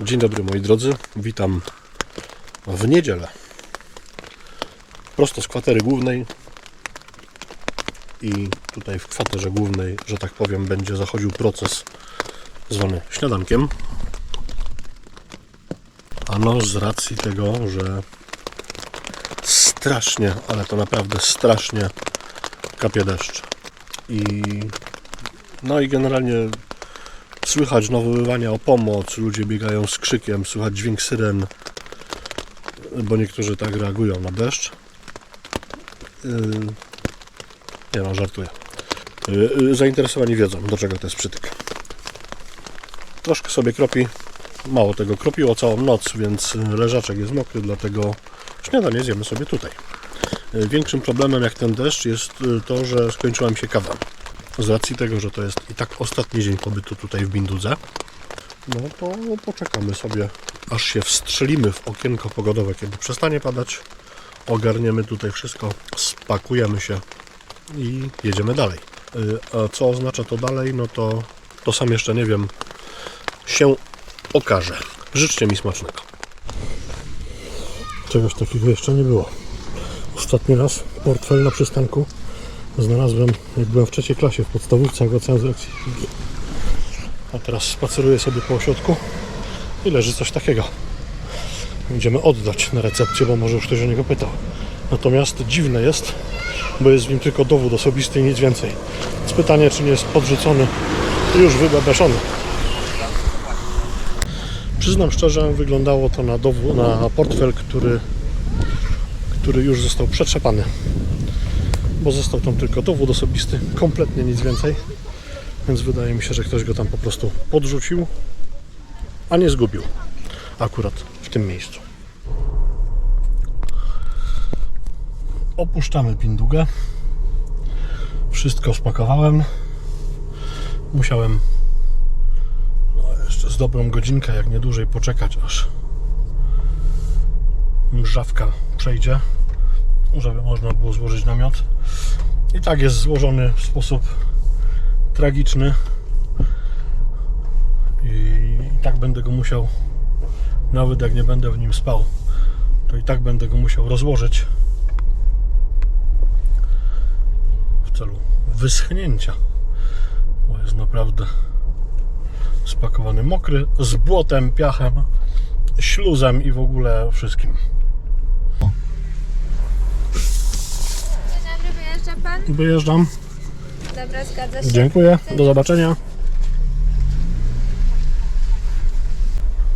Dzień dobry moi drodzy, witam w niedzielę. Prosto z kwatery głównej i tutaj w kwaterze głównej, że tak powiem, będzie zachodził proces zwany śniadankiem. Ano z racji tego, że strasznie, ale to naprawdę strasznie kapie deszcz. I no i generalnie Słychać nawoływania o pomoc, ludzie biegają z krzykiem, słychać dźwięk syren, bo niektórzy tak reagują na deszcz. Yy, Nie no, żartuję. Yy, yy, Zainteresowani wiedzą, do czego to jest przytyk. Troszkę sobie kropi, mało tego, kropiło całą noc, więc leżaczek jest mokry, dlatego śniadanie zjemy sobie tutaj. Większym problemem jak ten deszcz jest to, że skończyła mi się kawa z racji tego, że to jest i tak ostatni dzień pobytu tutaj w Bindudze, no to poczekamy sobie, aż się wstrzelimy w okienko pogodowe, kiedy przestanie padać. Ogarniemy tutaj wszystko, spakujemy się i jedziemy dalej. Y, A co oznacza to dalej? No to, to sam jeszcze nie wiem. Się okaże. Życzcie mi smacznego. Czegoś takiego jeszcze nie było. Ostatni raz portfel na przystanku znalazłem, jak byłem w trzeciej klasie w podstawówce wracałem z lekcji. A teraz spaceruję sobie po ośrodku i leży coś takiego. Będziemy oddać na recepcję, bo może już ktoś o niego pytał. Natomiast dziwne jest, bo jest w nim tylko dowód osobisty i nic więcej. Więc pytanie, czy nie jest podrzucony i już wybebeszony. Przyznam szczerze, wyglądało to na, na portfel, który, który już został przetrzepany bo został tam tylko dowód osobisty, kompletnie nic więcej. Więc wydaje mi się, że ktoś go tam po prostu podrzucił, a nie zgubił akurat w tym miejscu. Opuszczamy Pindugę. Wszystko spakowałem. Musiałem no, jeszcze z dobrą godzinkę, jak nie dłużej, poczekać, aż mrzawka przejdzie żeby można było złożyć namiot. I tak jest złożony w sposób tragiczny. I, I tak będę go musiał, nawet jak nie będę w nim spał, to i tak będę go musiał rozłożyć w celu wyschnięcia. Bo jest naprawdę spakowany mokry, z błotem, piachem, śluzem i w ogóle wszystkim. Wyjeżdża pan? Wyjeżdżam. Dobra, zgadza się. Dziękuję. Do zobaczenia.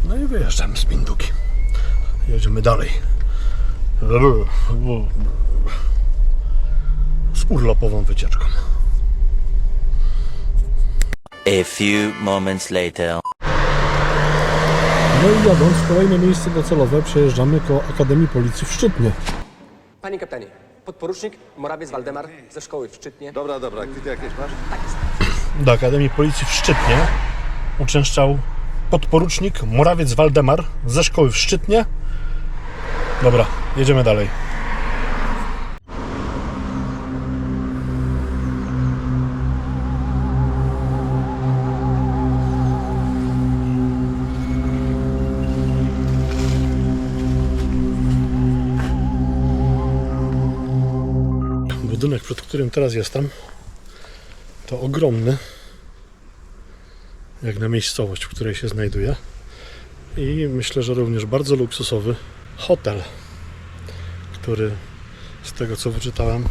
No i wyjeżdżamy z Pinduki. Jedziemy dalej. Z urlopową wycieczką. A few moments later. No i jadąc w kolejne miejsce docelowe przejeżdżamy koło Akademii Policji w Szczytnie. Panie kapitanie, podporucznik Morawiec Waldemar ze szkoły w Szczytnie. Dobra, dobra, kwity jakieś masz? Do Akademii Policji w Szczytnie uczęszczał podporucznik Morawiec Waldemar ze szkoły w Szczytnie. Dobra, jedziemy dalej. Budynek, przed którym teraz jestem, to ogromny, jak na miejscowość, w której się znajduję. I myślę, że również bardzo luksusowy hotel, który z tego co wyczytałem,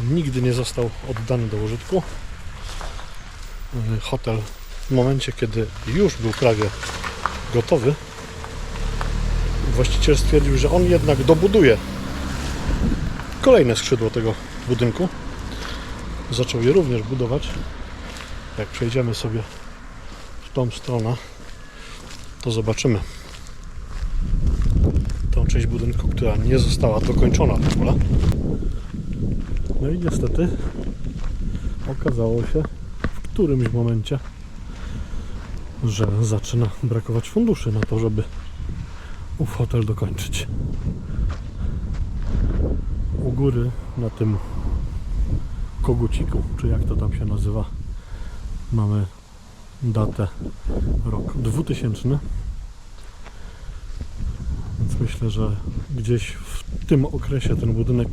nigdy nie został oddany do użytku. Hotel w momencie, kiedy już był prawie gotowy, właściciel stwierdził, że on jednak dobuduje kolejne skrzydło tego budynku. Zaczął je również budować. Jak przejdziemy sobie w tą stronę, to zobaczymy tą część budynku, która nie została dokończona w ogóle. No i niestety okazało się w którymś momencie, że zaczyna brakować funduszy na to, żeby ów hotel dokończyć u góry na tym koguciku, czy jak to tam się nazywa, mamy datę rok 2000 Myślę, że gdzieś w tym okresie ten budynek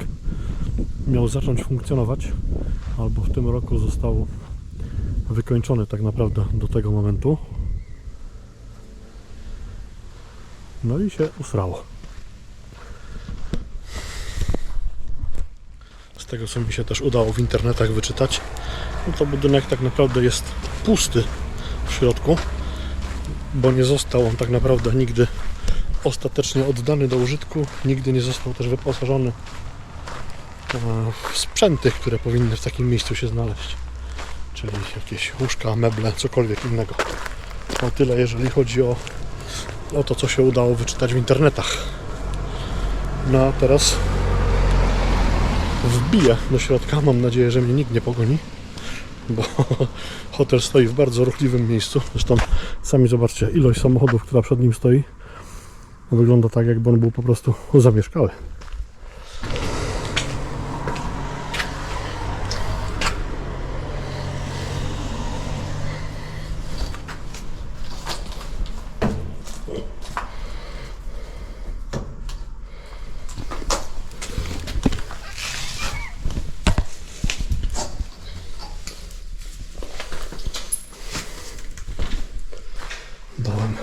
miał zacząć funkcjonować, albo w tym roku został wykończony tak naprawdę do tego momentu. No i się usrało. Tego co mi się też udało w internetach wyczytać, no to budynek tak naprawdę jest pusty w środku, bo nie został on tak naprawdę nigdy ostatecznie oddany do użytku, nigdy nie został też wyposażony e, w sprzęty, które powinny w takim miejscu się znaleźć, czyli jakieś łóżka, meble, cokolwiek innego. O tyle, jeżeli chodzi o, o to, co się udało wyczytać w internetach. No a teraz wbiję do środka. Mam nadzieję, że mnie nikt nie pogoni, bo hotel stoi w bardzo ruchliwym miejscu. Zresztą sami zobaczcie, ilość samochodów, która przed nim stoi, wygląda tak, jakby on był po prostu zamieszkały. Dałem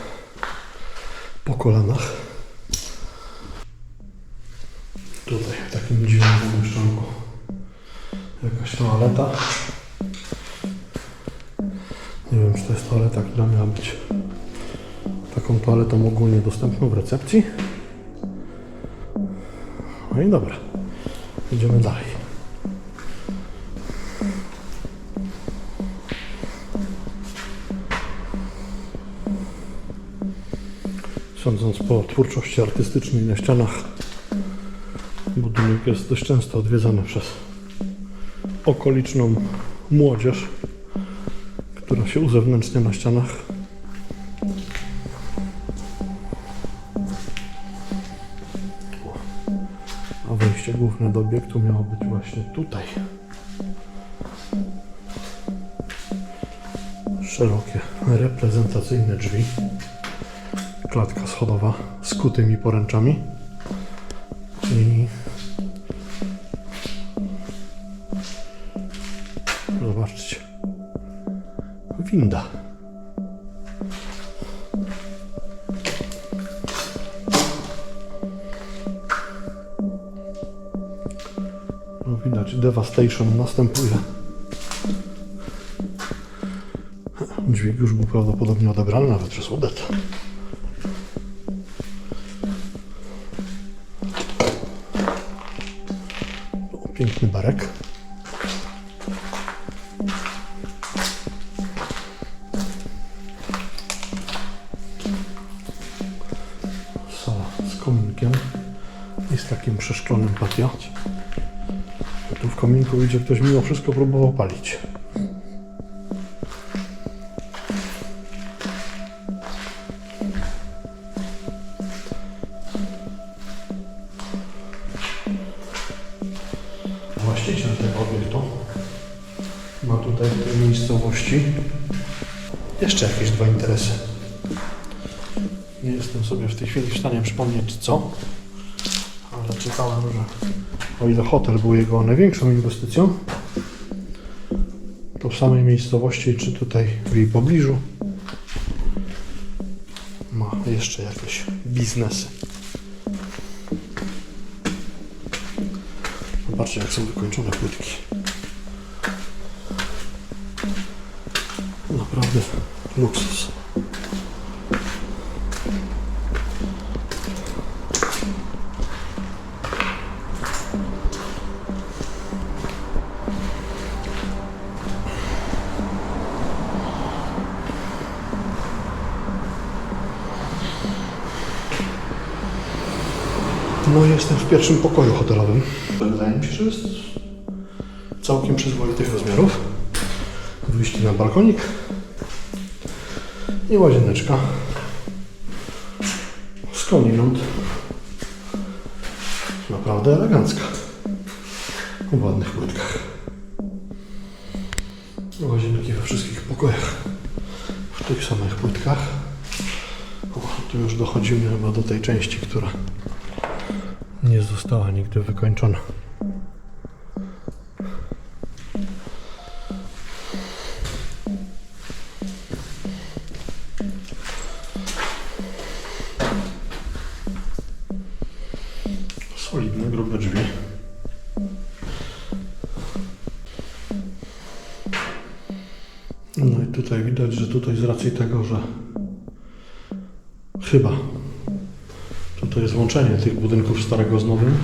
po kolanach. Tutaj w takim dziwnym pomieszczonku jakaś toaleta. Nie wiem, czy to jest toaleta, która miała być taką toaletą ogólnie dostępną w recepcji. No i dobra, idziemy dalej. Sądząc po twórczości artystycznej na ścianach, budynek jest dość często odwiedzany przez okoliczną młodzież, się uzewnętrznia na ścianach. A wejście główne do obiektu miało być właśnie tutaj. Szerokie, reprezentacyjne drzwi klatka schodowa z kutymi poręczami devastation następuje dźwig już był prawdopodobnie odebrany nawet przez udet O, Piękny barek. Sala z kominkiem i z takim przeszklonym patio. Tu w kominku idzie ktoś mimo wszystko próbował palić. Właściciel tego obiektu ma tutaj w tej miejscowości jeszcze jakieś dwa interesy. Nie jestem sobie w tej chwili w stanie przypomnieć co, ale czytałem, że o ile hotel był jego największą inwestycją, to w samej miejscowości, czy tutaj w jej pobliżu, ma jeszcze jakieś biznesy. Zobaczcie, jak są wykończone płytki. Naprawdę luksus. W pierwszym pokoju hotelowym. Wydaje mi się, że jest całkiem przyzwoitych rozmiarów. Wyjście na balkonik i łazieneczka skądinąd naprawdę elegancka w ładnych płytkach. Łazienki we wszystkich pokojach w tych samych płytkach. O, Tu już dochodzimy chyba do tej części, która została nigdy wykończona. Solidne, grube drzwi. No i tutaj widać, że tutaj z racji tego, że chyba tutaj jest łączenie tych budynków starego z nowym.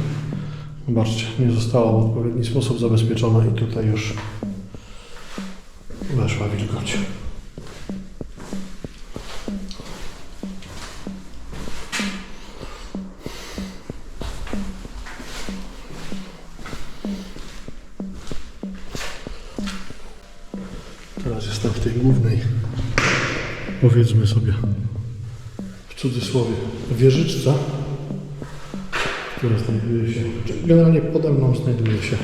Zobaczcie, nie została w odpowiedni sposób zabezpieczona i tutaj już weszła wilgoć. Teraz jestem w tej głównej, powiedzmy sobie, w cudzysłowie, wieżyczce, która znajduje się, generalnie pode mną znajduje się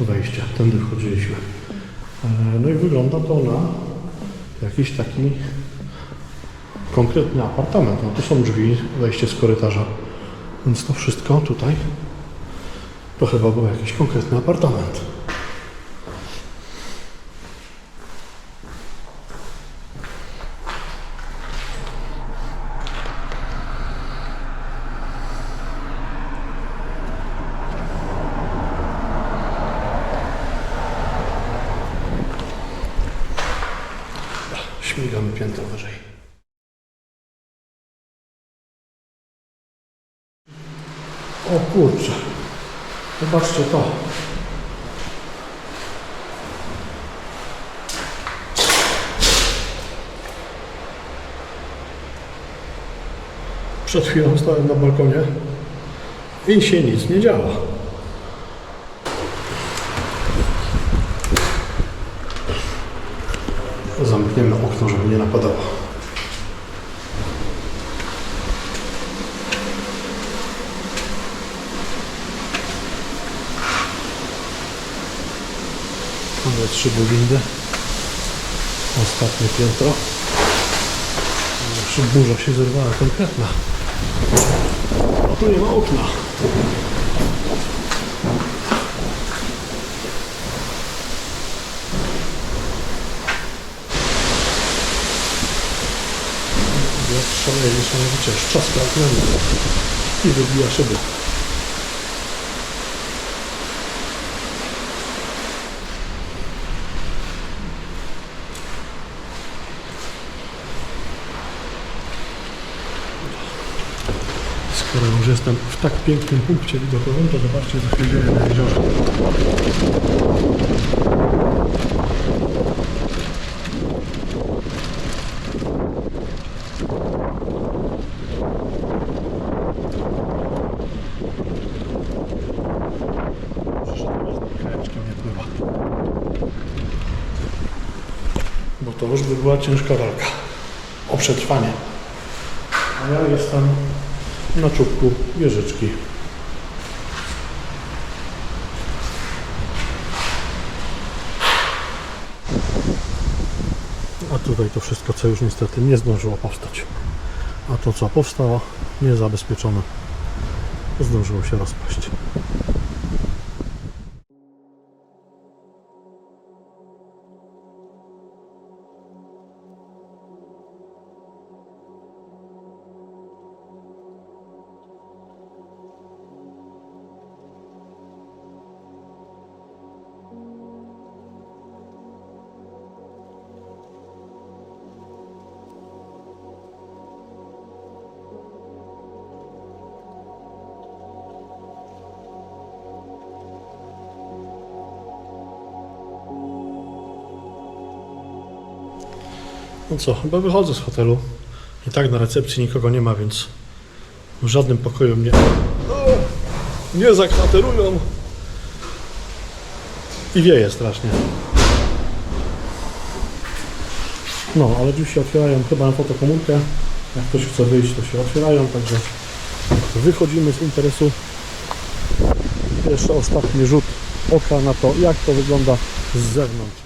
wejście, tędy wchodziliśmy. E, No i wygląda to na jakiś taki konkretny apartament. No tu są drzwi, wejście z korytarza, więc to wszystko tutaj to chyba był jakiś konkretny apartament. Śmigamy piętro wyżej. O kurczę. Zobaczcie to. Przed chwilą stałem na balkonie i się nic nie działa. Zamkniemy okno, żeby nie napadało. Mamy trzy windy. Ostatnie piętro. Zawsze burza się zerwała konkretna. A tu nie ma okna. Wiatr szaleje niesamowicie, szczaska oknami i wybija szyby. Już jestem w tak pięknym punkcie widokowym, to zobaczcie co się dzieje na jeziorze. Bo to już by była ciężka walka o przetrwanie. A ja jestem na czubku wieżyczki. A tutaj to wszystko, co już niestety nie zdążyło powstać. A to, co powstało, niezabezpieczone, zdążyło się rozpaść. No co, chyba wychodzę z hotelu. I tak na recepcji nikogo nie ma, więc w żadnym pokoju mnie nie zakwaterują. I wieje strasznie. No, ale drzwi się otwierają chyba na fotokomórkę. Jak ktoś chce wyjść, to się otwierają, także wychodzimy z interesu. Jeszcze ostatni rzut oka na to, jak to wygląda z zewnątrz.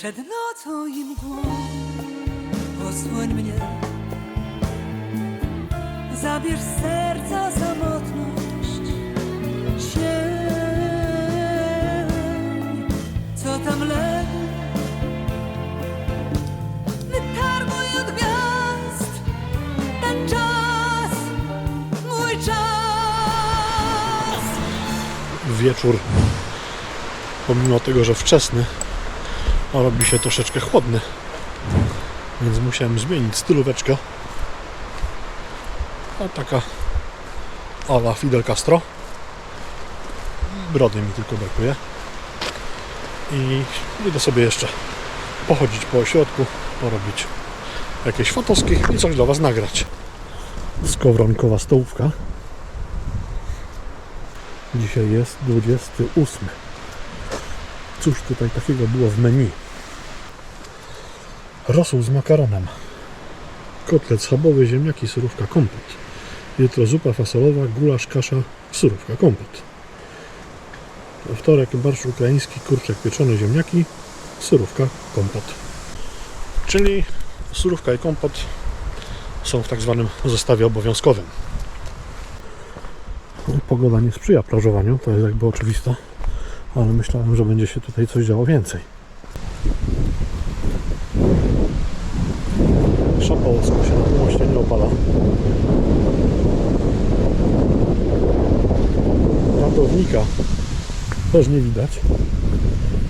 Przed nocą i mgłą. Osłoń mnie. Zabierz serca samotność. Sień Co tam leży? Wytarguj od gwiazd. Ten czas. Mój czas. Wieczór, pomimo tego, że wczesny, a robi się troszeczkę chłodny, więc musiałem zmienić stylóweczkę. A taka ala Fidel Castro. Brody mi tylko brakuje. I idę sobie jeszcze pochodzić po ośrodku, porobić jakieś fotoski i coś dla Was nagrać. Skowronkowa stołówka. Dzisiaj jest 28. Cóż tutaj takiego było w menu? Rosół z makaronem. Kotlet schabowy, ziemniaki, surówka, kompot. Jutro zupa fasolowa, gulasz, kasza, surówka, kompot. We wtorek barszcz ukraiński, kurczak pieczony, ziemniaki, surówka, kompot. Czyli surówka i kompot są w tak zwanym zestawie obowiązkowym. Pogoda nie sprzyja plażowaniu, to jest jakby oczywiste, ale myślałem, że będzie się tutaj coś działo więcej. Szapołowsko się na tym moście nie opala. Ratownika też nie widać.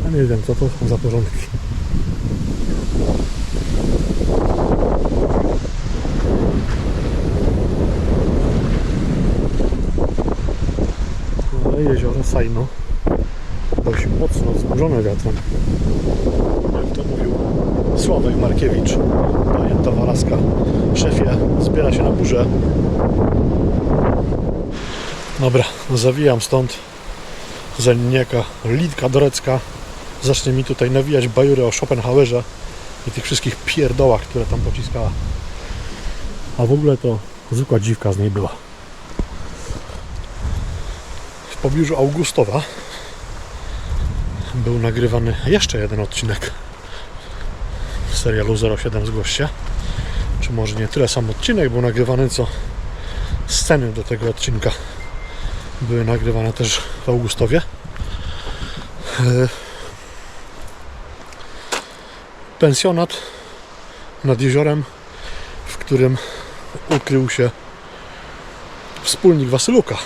A nie wiem, co to są za porządki. Ale jezioro Sajno mocno wzburzone wiatrem. Jak to mówił Sławek Markiewicz, pamięta Waraska. Szefie, zbiera się na burzę. Dobra, zawijam stąd Zenniaka, Lidka Dorecka. Zacznie mi tutaj nawijać bajury o Schopenhauerze i tych wszystkich pierdołach, które tam pociskała. A w ogóle to zwykła dziwka z niej była w pobliżu Augustowa był nagrywany jeszcze jeden odcinek serialu 07 Zgłoście. Czy może nie tyle sam odcinek był nagrywany, co sceny do tego odcinka były nagrywane też w Augustowie. E, Pensjonat nad jeziorem, w którym ukrył się wspólnik Wasyluka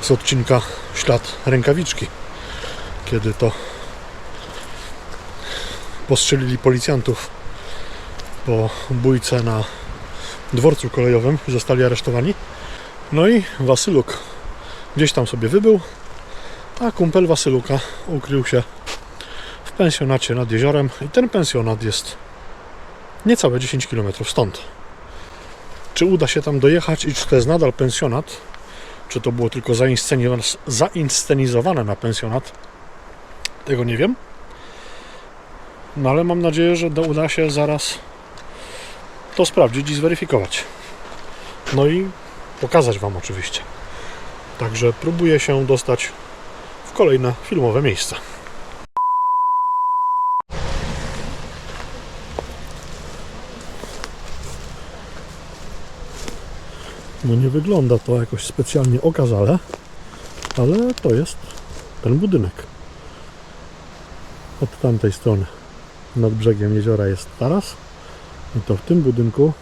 z odcinka Ślad rękawiczki, kiedy to postrzelili policjantów po bójce na dworcu kolejowym zostali aresztowani. No i Wasyluk gdzieś tam sobie wybył, a kumpel Wasyluka ukrył się w pensjonacie nad jeziorem i ten pensjonat jest niecałe 10 km stąd. Czy uda się tam dojechać i czy to jest nadal pensjonat, czy to było tylko zainscenizowane na pensjonat? Tego nie wiem. No ale mam nadzieję, że uda się zaraz to sprawdzić i zweryfikować. No i pokazać Wam oczywiście. Także próbuję się dostać w kolejne filmowe miejsca. No nie wygląda to jakoś specjalnie okazale, ale to jest ten budynek. Od tamtej strony nad brzegiem jeziora jest taras i to w tym budynku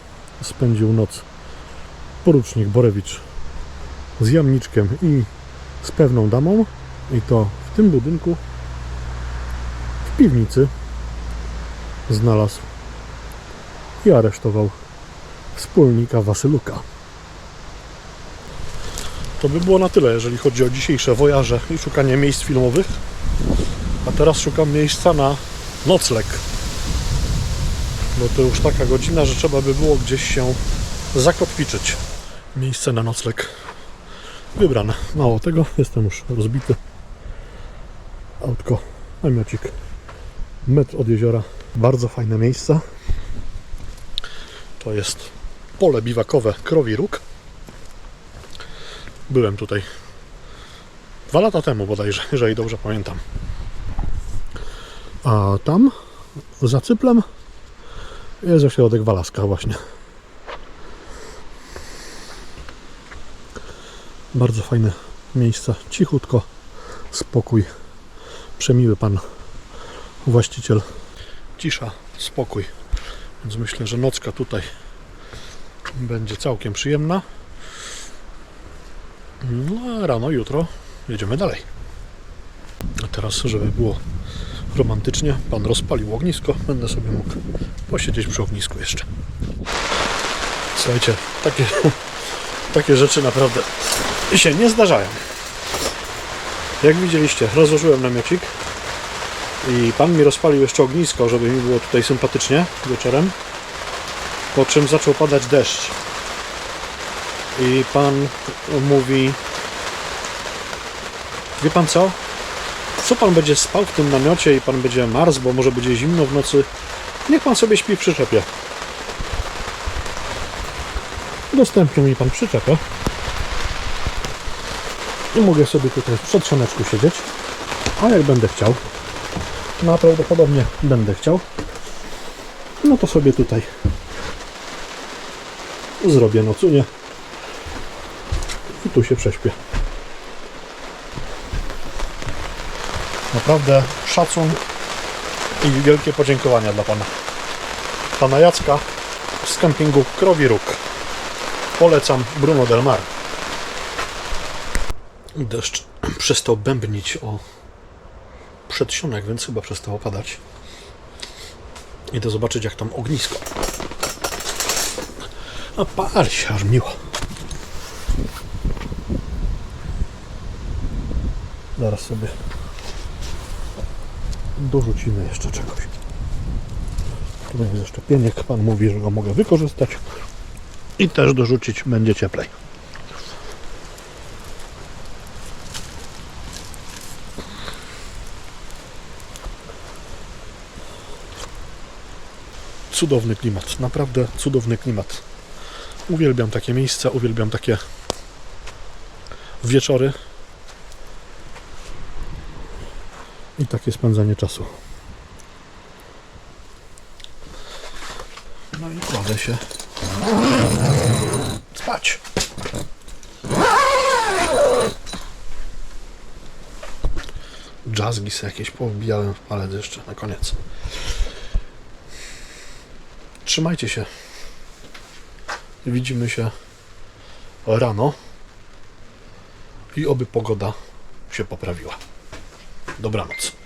spędził noc porucznik Borewicz z jamniczkiem i z pewną damą i to w tym budynku w piwnicy znalazł i aresztował wspólnika Wasyluka. To by było na tyle, jeżeli chodzi o dzisiejsze wojaże i szukanie miejsc filmowych. A teraz szukam miejsca na nocleg. Bo to już taka godzina, że trzeba by było gdzieś się zakotwiczyć. Miejsce na nocleg wybrane. Mało tego, jestem już rozbity. Autko, namiocik, metr od jeziora. Bardzo fajne miejsce. To jest pole biwakowe Krowi Róg. Byłem tutaj dwa lata temu bodajże, jeżeli dobrze pamiętam. A tam, za Cyplem, jest ośrodek Walaska właśnie. Bardzo fajne miejsce, cichutko, spokój, przemiły pan właściciel. Cisza, spokój, więc myślę, że nocka tutaj będzie całkiem przyjemna. No a rano, jutro jedziemy dalej. A teraz, żeby było romantycznie, pan rozpalił ognisko, będę sobie mógł posiedzieć przy ognisku jeszcze. Słuchajcie, takie, takie rzeczy naprawdę się nie zdarzają. Jak widzieliście, rozłożyłem namiocik i pan mi rozpalił jeszcze ognisko, żeby mi było tutaj sympatycznie wieczorem. Po czym zaczął padać deszcz. I pan mówi: Wie pan co? Co pan będzie spał w tym namiocie i pan będzie marzł, bo może będzie zimno w nocy? Niech pan sobie śpi w przyczepie. Udostępnił mi pan przyczepę. I mogę sobie tutaj w przedsioneczku siedzieć. A jak będę chciał, no a prawdopodobnie będę chciał, no to sobie tutaj zrobię nocunię i tu się prześpię. Naprawdę szacun i wielkie podziękowania dla Pana. Pana Jacka z kempingu Krowi Róg. Polecam Bruno Del Mar. Deszcz przestał bębnić o przedsionek, więc chyba przestało padać. Idę zobaczyć jak tam ognisko. A pal się aż miło. Zaraz sobie dorzucimy jeszcze czegoś. Tu jest jeszcze pieniek. Pan mówi, że go mogę wykorzystać. I też dorzucić będzie cieplej. Cudowny klimat, naprawdę cudowny klimat. Uwielbiam takie miejsca, uwielbiam takie wieczory i takie spędzanie czasu. No i kładę się spać. Jazzgi sobie jakieś powbijałem w palec jeszcze na koniec. Trzymajcie się. Widzimy się rano i oby pogoda się poprawiła. Dobranoc.